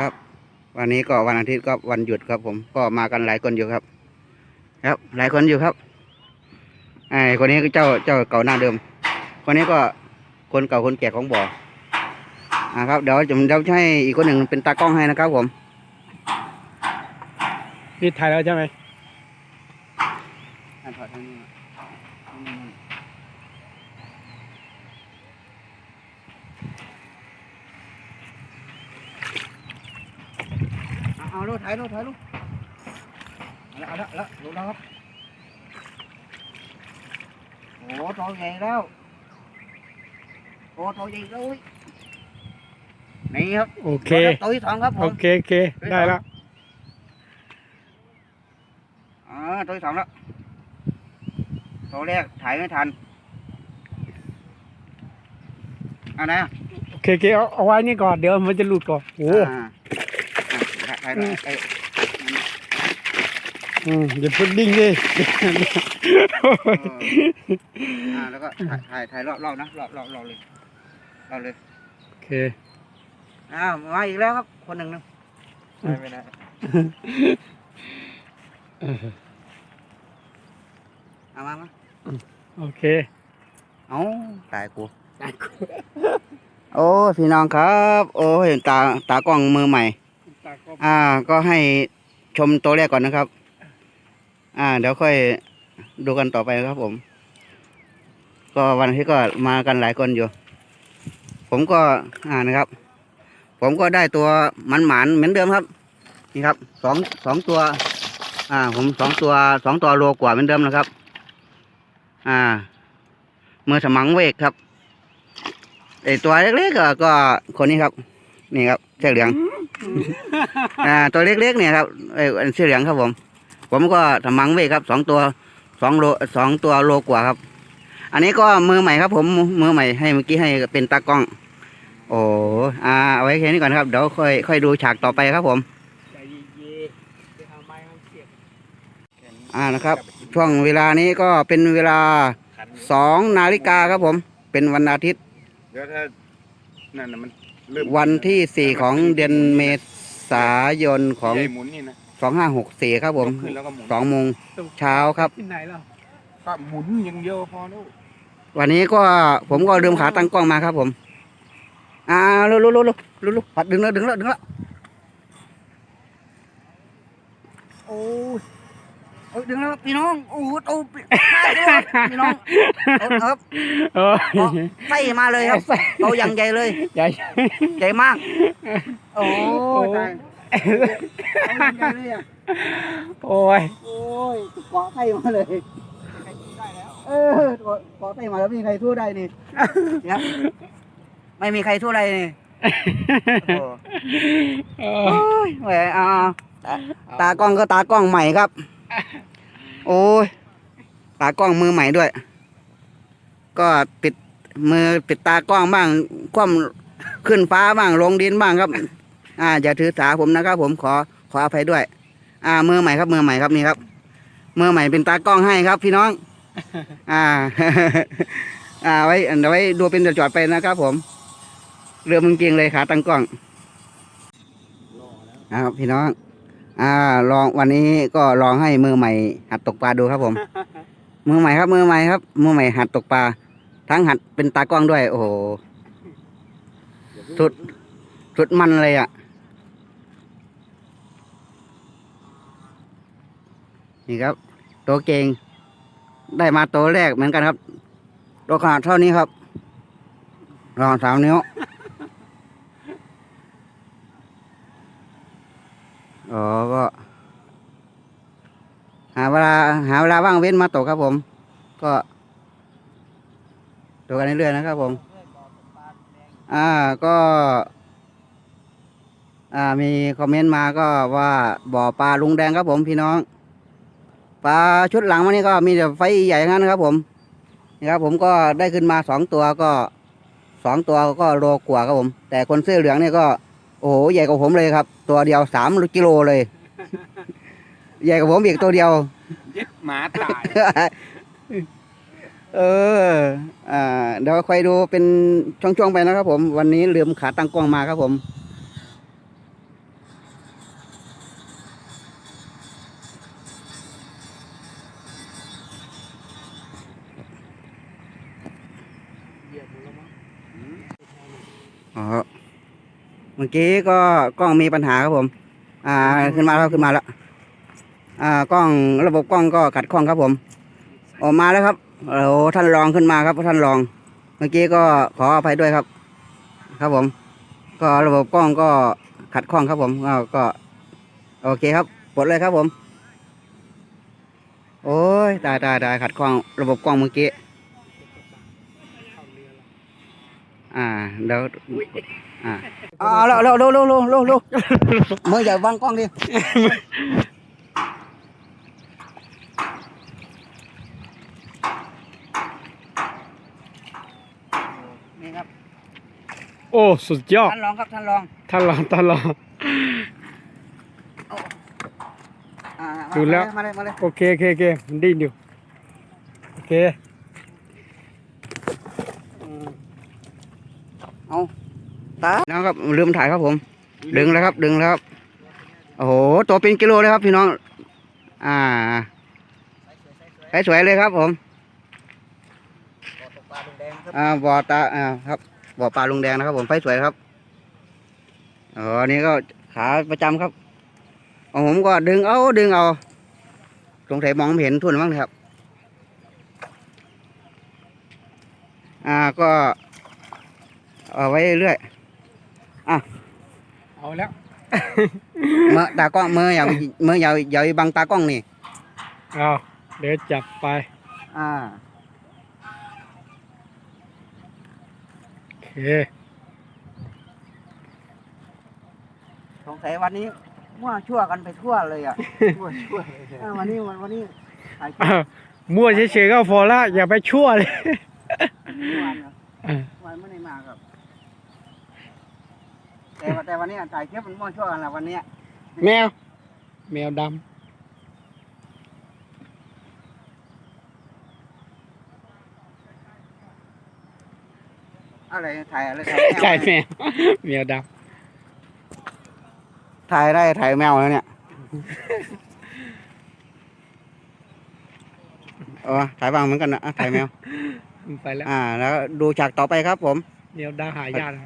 ครับ วันนี้ก็วันอาทิตย์ก็วันหยุดครับ ผมก็มากันหลายคนอยู่ครับ ครับ หลายคนอยู่ครับไอ้คนนี้ก็เจ้าเจ้าเก่าหน้าเดิม คนนี้ก็คนเก่าคนแก่ของบ่ออ่าครับ เดี๋ยวจะเดี๋ยวจะให้อีกคนหนึ่งเป็นตากล้องให้นะครับ ผมนี่ถ่ายแล้วใช่ไหม เอาลูกถ่ายลูกถ่ายลูกเอาละเอาละเอาละรู้แล้วครับโอ้ตัวใหญ่แล้วโอ้ตัวใหญ่แล้วอุ๊ยนี่ครับโอเค ตัวที่สองครับผโอมเคโอเค ได้แล้ว อ่าตัวที่สองแล้วตัวแรกถ่ายไม่ทันเอาไหนอะโอเคโอเคเอาเอาไว้นี่ก่อน เดี๋ยวมันจะหลุดก่อน โอ้อ่า อะถ่ายหน่อยไอ้อืมอย่าพุดดิ้งดิเอออ่าแล้วก็ถ่ายถ่ายถ่ายรอบรอบนะรอบรอบรอบเลยรอบเลยโอเคอ้าวมาอีกแล้วครับคนหนึ่งนึงอืมไม่ได้เออเอามามาโอเคเอาตายกูโอ้พี่น้องครับ โอ้ยตาตากล้องมือใหม่ อ่า ก็ให้ชมตัวแรกก่อนนะครับ อ่า เดี๋ยวค่อยดูกันต่อไปครับผม ก็วันที่ก็มากันหลายคนอยู่ ผมก็อ่านะครับ ผมก็ได้ตัวหมันหมานเหมือนเดิมครับ นี่ครับสองสองตัว อ่า ผมสองตัวสองตัวโลกว่าเหมือนเดิมนะครับ อ่าเมื่อสมังเวกครับไอตัวเล็กๆก็ก็คนนี้ครับ นี่ครับเสื้อเหลือง อ่าตัวเล็กๆเนี่ยครับไอ้เสื้อเหลืองครับผม ผมก็สมังเวกครับสองตัวสองโลสองตัวโลกว่าครับ อันนี้ก็มือใหม่ครับ ผมมือใหม่ให้เมื่อกี้ให้เป็นตากล้อง โอ้อ่าเอาไว้แค่นี้ก่อนครับเดี๋ยวค่อยค่อยดูฉากต่อไปครับผมนๆไปเอาไม้มาเสียบอ่านะครับ ช่วงเวลานี้ก็เป็นเวลาสองนาฬิกาครับผม เป็นวันอาทิตย์เดี๋ยวถ้านั่นน่ะมัน วันที่สี่ของเดือนเมษายนของใหญ่หมุนนี่นะ สองห้าหกสี่ครับผมยกขึ้นแล้วก็หมุน สองโมงเช้าครับ ที่ไหนล่ะก็หมุนอย่างเดียวพอแล้ววันนี้ก็ผมก็ลืมขาตั้งกล้องมาครับผม อ่าลุลุลุลุลุลุปัดดึงแล้วดึงแล้วดึงแล้วโอ้ย โอ้ยดึงแล้วพี่น้องโอ้โหโอ้พี่พี่น้องเอาเอาครับเออเอาไส้มาเลยครับเอาอย่างใหญ่เลย ใหญ่ ใหญ่มาก โอ้ยตายเอาอย่างใหญ่เลยอะโอ้ยโอ้ยเกาะไส้มาเลยเออเกาะเกาะไส้มาแล้วไม่มีใครสู้ได้นี่เนี่ยไม่มีใครสู้ได้นี่โอ้เอโอ้อยแหมเอาตาตากล้องก็ตากล้องใหม่ครับ โอ้ยตากล้องมือใหม่ด้วย ก็ปิดมือปิดตากล้องบ้างคว่ำขึ้นฟ้าบ้างลงดินบ้างครับ อ่าอย่าถือสาผมนะครับ ผมขอขออภัยด้วย อ่ามือใหม่ครับมือใหม่ครับนี่ครับมือใหม่เป็นตากล้องให้ครับ พี่น้อง อ่า อ่าไว้เอาไว้ดูเป็นจอดไปนะครับ ผม เรือมึงจริงเลยขาตั้งกล้องนะครับพี่น้อง อ่า ลองวันนี้ก็ลองให้มือใหม่ หัดตกปลาดูครับผม มือใหม่ครับ มือใหม่ครับ มือใหม่หัดตกปลา ทั้งหัดเป็นตากล้องด้วย โอ้โห สุด สุดมันเลยอะ นี่ครับ ตัวเก่ง ได้มาตัวแรกเหมือนกันครับ ตัวขนาดเท่านี้ครับ รองสามนิ้ว อ๋อก็ หาเวลาหาเวลาว่างเว้นมาตกครับผม ก็ดูกันเรื่อยๆนะครับผม อ่าก็อ่ามีคอมเมนต์มาก็ว่าบ่อปลาลุงแดงครับผมพี่น้องปลาชุดหลังวันนี้ก็มีแต่ไฟใหญ่งนั้นครับผมนี่ครับผมก็ได้ขึ้นมาสองตัวก็สองตัวก็โลกว่าครับผม แต่คนเสื้อเหลืองเนี่ยก็ โอ้ใหญ่กว่าผมเลยครับ ตัวเดียวสามกิโลเลย ใหญ่กว่าผมอีกตัวเดียวเย็ดหมาตาย เออ อ่า เดี๋ยวคอยดูเป็นช่วงๆไปนะครับผม วันนี้ลืมขาตั้งกล้องมาครับผมอ๋อ มื่อกี้ก็กล้องมีปัญหาครับผม อ่าขึ้นมาแล้วขึ้นมาแล้ว อ่ากล้องระบบกล้องก็ขัดข้องครับผม ออกมาแล้วครับโอ้โหท่านรองขึ้นมาครับท่านรอง เมื่อกี้ก็ขออภัยด้วยครับ ครับผม ก็ระบบกล้องก็ขัดข้องครับผมก็ก็โอเคครับปลดเลยครับผม โอ้ยตายตายตายขัดข้องระบบกล้องเมื่อกี้ เข้าเรือแล้ว อ่าเดี๋ยวอ่าเอาแล้วเร็วเร็วเร็วเร็วเร็วเร็วมืออย่าบังกล้องดินี่ครับ โอ้สุดยอดท่านรองครับท่านรองท่านรองท่านรองอ่าดูแล้วมาเลยมาเลยโอเคโอเคโอเคมันดิ้นอยู่โอเค เอาตาน้องครับลืมถ่ายครับผม ดึงแล้วครับ ดึงแล้วครับโอ้โหตัวเป็นกิโลเลยครับพี่น้อง อ่าสวยๆเลยครับผมอ่าบ่อตาอ่าครับบ่อปลาลุงแดงนะครับ ผมไฟสวยครับอ๋อนี่ก็ขาประจำครับของผมก็ดึงเอาดึงเอาสงสัยมองไม่เห็นทุนมั้งครับ อ่าก็ เอาไว้เรื่อยเอาแล้ว เมื่อตากล้องเมื่ออย่าเมื่ออย่าอย่าบังตากล้องนี่เอาเดี๋ยวจับไป อ่าโอเคสงสัยวันนี้มั่วชั่วกันไปทั่วเลยอะทั่วชั่วอ่าวันนี้วันวันนี้ถ่ายคลิปอ้าวมั่วเฉยๆก็พอละอย่าไปชั่วเลยเมื่อวานเหรออ่า วันไม่ได้มาครับ แต่ว่าแต่วันนี้ถ่ายคลิปมันมั่วชั่วกันละวันเนี้ยแมว แมวดอะไรถ่ายอะไรถ่ายำแมใช่วแมว แมวดถ่ายได้ถ่ายแมวแล้วเนี่ยเออถ่ายบ้างเหมือนกันนะอะถ่ายแมวำไปแล้ว อ่า แล้วดูฉากต่อไปครับผม แมวดำหายากนะ